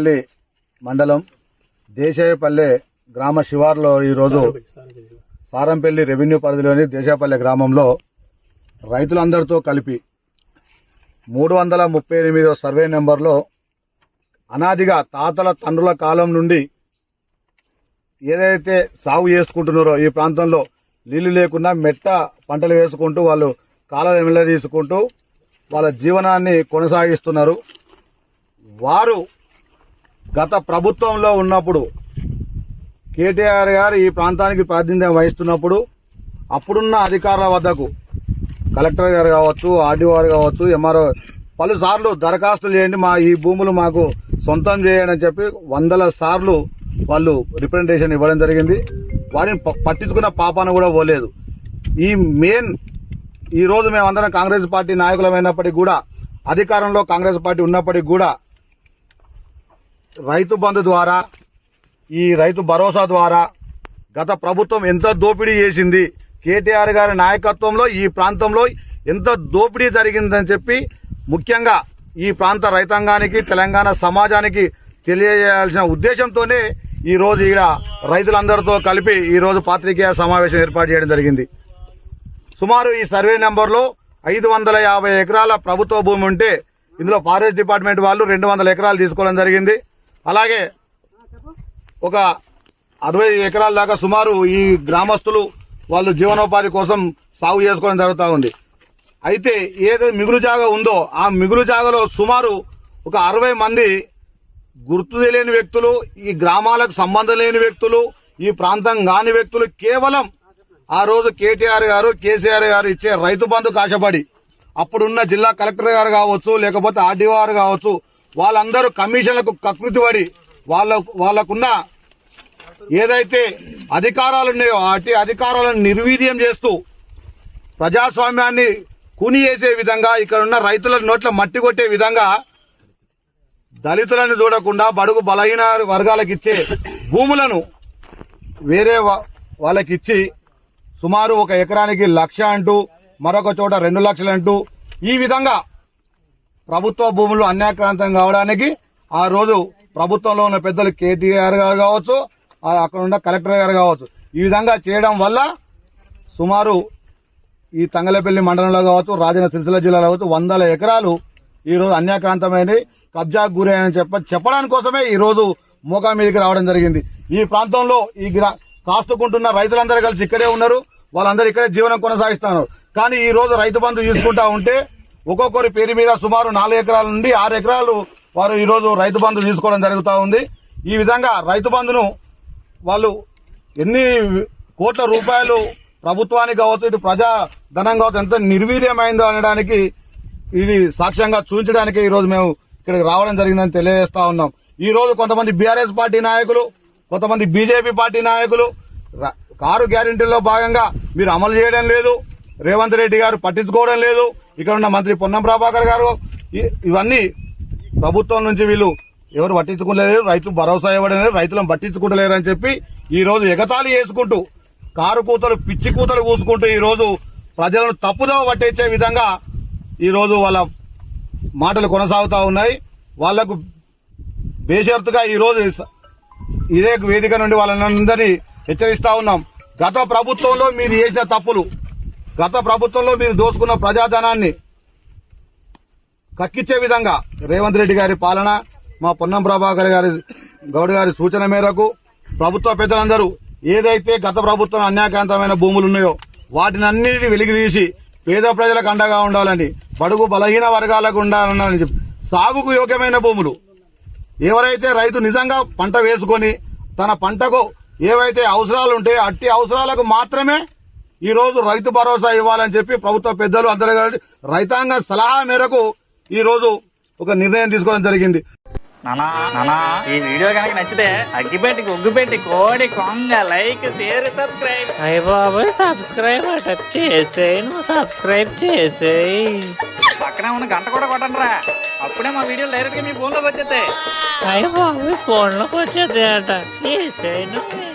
తంగలపల్లి మండలం దేశాయపల్లె గ్రామ శివార్లో ఈరోజు సారంపల్లి రెవెన్యూ పరిధిలోని దేశాపల్లె గ్రామంలో రైతులందరితో కలిపి మూడు వందల ముప్పై ఎనిమిదో సర్వే నెంబర్లో అనాదిగా తాతల తండ్రుల కాలం నుండి ఏదైతే సాగు చేసుకుంటున్నారో ఈ ప్రాంతంలో నీళ్ళు లేకుండా మెట్ట పంటలు వేసుకుంటూ వాళ్ళు కాలం తీసుకుంటూ వాళ్ళ జీవనాన్ని కొనసాగిస్తున్నారు. వారు గత ప్రభుత్వంలో ఉన్నప్పుడు కేటీఆర్ గారు ఈ ప్రాంతానికి ప్రాతినిధ్యం వహిస్తున్నప్పుడు అప్పుడున్న అధికారుల వద్దకు కలెక్టర్ గారు కావచ్చు ఆర్డీఓ గారు కావచ్చు ఎంఆర్ఓ పలుసార్లు దరఖాస్తులు చేయండి మా ఈ భూములు మాకు సొంతం చేయండి అని చెప్పి వందల సార్లు వాళ్ళు రిప్రజెంటేషన్ ఇవ్వడం జరిగింది. వారిని పట్టించుకున్న పాపాన కూడా పోలేదు. ఈ మెయిన్ ఈ రోజు మేమందరం కాంగ్రెస్ పార్టీ నాయకులమైనప్పటికీ కూడా అధికారంలో కాంగ్రెస్ పార్టీ ఉన్నప్పటికీ కూడా రైతు బంధు ద్వారా ఈ రైతు భరోసా ద్వారా గత ప్రభుత్వం ఎంత దోపిడీ చేసింది కేటీఆర్ గారి నాయకత్వంలో ఈ ప్రాంతంలో ఎంత దోపిడీ జరిగిందని చెప్పి ముఖ్యంగా ఈ ప్రాంత రైతాంగానికి తెలంగాణ సమాజానికి తెలియజేయాల్సిన ఉద్దేశంతోనే ఈ ఇక్కడ రైతులందరితో కలిపి ఈరోజు పాత్రికేయ సమావేశం ఏర్పాటు చేయడం జరిగింది. సుమారు ఈ సర్వే నెంబర్లో ఐదు వందల యాభై ఎకరాల ప్రభుత్వ భూమి ఉంటే ఇందులో ఫారెస్ట్ డిపార్ట్మెంట్ వాళ్ళు రెండు వందల ఎకరాలు తీసుకోవడం జరిగింది. అలాగే ఒక అరవై ఎకరాల దాకా సుమారు ఈ గ్రామస్తులు వాళ్ళు జీవనోపాధి కోసం సాగు చేసుకోవడం జరుగుతూ ఉంది. అయితే ఏదైతే మిగులు జాగా ఉందో ఆ మిగులు జాగాలో సుమారు ఒక అరవై మంది గుర్తు తెలియని వ్యక్తులు ఈ గ్రామాలకు సంబంధం లేని వ్యక్తులు ఈ ప్రాంతం కాని వ్యక్తులు కేవలం ఆ రోజు కేటీఆర్ గారు కేసీఆర్ గారు ఇచ్చే రైతు బంధు కాశపడి అప్పుడున్న జిల్లా కలెక్టర్ గారు కావచ్చు లేకపోతే ఆర్డీఓ గారు కావచ్చు వాళ్ళందరూ కమిషన్లకు కకృతి పడి వాళ్ళ వాళ్ళకున్న ఏదైతే అధికారాలు ఉన్నాయో అటు అధికారాలను నిర్వీర్యం చేస్తూ ప్రజాస్వామ్యాన్ని కూని చేసే విధంగా ఇక్కడ ఉన్న రైతుల నోట్ల మట్టి కొట్టే విధంగా దళితులను చూడకుండా బడుగు బలహీన వర్గాలకు ఇచ్చే భూములను వేరే వాళ్ళకి ఇచ్చి సుమారు ఒక ఎకరానికి లక్ష అంటూ మరొక చోట రెండు లక్షలు అంటూ ఈ విధంగా ప్రభుత్వ భూములు అన్యాక్రాంతం కావడానికి ఆ రోజు ప్రభుత్వంలో ఉన్న పెద్దలు కేటీఆర్ గారు కావచ్చు అక్కడ ఉన్న కలెక్టర్ గారు కావచ్చు. ఈ విధంగా చేయడం వల్ల సుమారు ఈ తంగలపల్లి మండలంలో కావచ్చు రాజన్న సిరిసిల్ల జిల్లాలో కావచ్చు వందల ఎకరాలు ఈ రోజు అన్యాక్రాంతమైనవి కబ్జాకు గురయ్యాయని చెప్ప చెప్పడానికి కోసమే ఈరోజు మోకా మీదకి రావడం జరిగింది. ఈ ప్రాంతంలో ఈ గ్రా- కాస్తుకుంటున్న రైతులందరూ కలిసి ఇక్కడే ఉన్నారు. వాళ్ళందరూ ఇక్కడే జీవనం కొనసాగిస్తున్నారు. కానీ ఈ రోజు రైతు బంధు తీసుకుంటా ఉంటే ఒక్కొక్కరి పేరు మీద సుమారు నాలుగు ఎకరాల నుండి ఆరు ఎకరాలు వారు ఈరోజు రైతు బంధు తీసుకోవడం జరుగుతూ ఉంది. ఈ విధంగా రైతు బంధును వాళ్ళు ఎన్ని కోట్ల రూపాయలు ప్రభుత్వానికి కావచ్చు ఇటు ప్రజా ధనం కావచ్చు ఎంత నిర్వీర్యమైందో అనడానికి ఇది సాక్ష్యంగా చూపించడానికి ఈరోజు మేము ఇక్కడికి రావడం జరిగిందని తెలియజేస్తా ఉన్నాం. ఈ రోజు కొంతమంది బీఆర్ఎస్ పార్టీ నాయకులు కొంతమంది బీజేపీ పార్టీ నాయకులు కారు గ్యారెంటీల్లో భాగంగా మీరు అమలు చేయడం లేదు. రేవంత్ రెడ్డి గారు పట్టించుకోవడం లేదు. ఇక్కడ ఉన్న మంత్రి పొన్నం ప్రభాకర్ గారు ఇవన్నీ ప్రభుత్వం నుంచి వీళ్ళు ఎవరు పట్టించుకోలేరు రైతు భరోసా ఇవ్వడం లేదు రైతులను పట్టించుకుంటలేరు అని చెప్పి ఈ రోజు ఎగతాళి చేసుకుంటూ కారు కూతలు పిచ్చి కూతలు కూసుకుంటూ ఈ రోజు ప్రజలను తప్పుదో పట్టించే విధంగా ఈ రోజు వాళ్ళ మాటలు కొనసాగుతా ఉన్నాయి. వాళ్ళకు బేషరతుగా ఈ రోజు ఇదే వేదిక నుండి వాళ్ళందరినీ హెచ్చరిస్తా ఉన్నాం. గత ప్రభుత్వంలో మీరు చేసిన తప్పులు గత ప్రభుత్వంలో మీరు దోసుకున్న ప్రజాధనాన్ని కక్కిచ్చే విధంగా రేవంత్ రెడ్డి గారి పాలన మా పొన్నం ప్రభాకర్ గారి గౌడ్ గారి సూచన మేరకు ప్రభుత్వ పెద్దలందరూ ఏదైతే గత ప్రభుత్వం అన్యాయకాంతమైన భూములు ఉన్నాయో వాటిని అన్నిటిని వెలిగితీసి పేద ప్రజలకు అండగా ఉండాలని బడుగు బలహీన వర్గాలకు ఉండాలని చెప్పి సాగుకు యోగ్యమైన భూములు. ఎవరైతే రైతు నిజంగా పంట వేసుకొని తన పంటకు ఏవైతే అవసరాలు ఉంటాయో అట్టి అవసరాలకు మాత్రమే ఈ రోజు రైతు భరోసా ఇవ్వాలని చెప్పి ప్రభుత్వ పెద్దలు అందరూ కలిసి రైతాంగ సలహా మేరకు ఈ రోజు ఒక నిర్ణయం తీసుకోవడం జరిగింది. నానా నానా ఈ వీడియో కనుక నచ్చితే అగ్గిపెట్టి ఉగ్గుపెట్టి కోడి కొంగ లైక్ షేర్ సబ్స్క్రైబ్. అయ్య బాబాయ్ సబ్స్క్రైబ్ అట చేసేయి నువ్వు సబ్స్క్రైబ్ చేసేయి. పక్కనే ఉన్న గంట కూడా కొట్టండి రా అప్పుడే మా వీడియో డైరెక్ట్గా మీ ఫోన్లోకి వచ్చేస్తాయి. అయ్య బాబాయ్ ఫోన్లోకి వచ్చేది అట చేసేయి నువ్వు.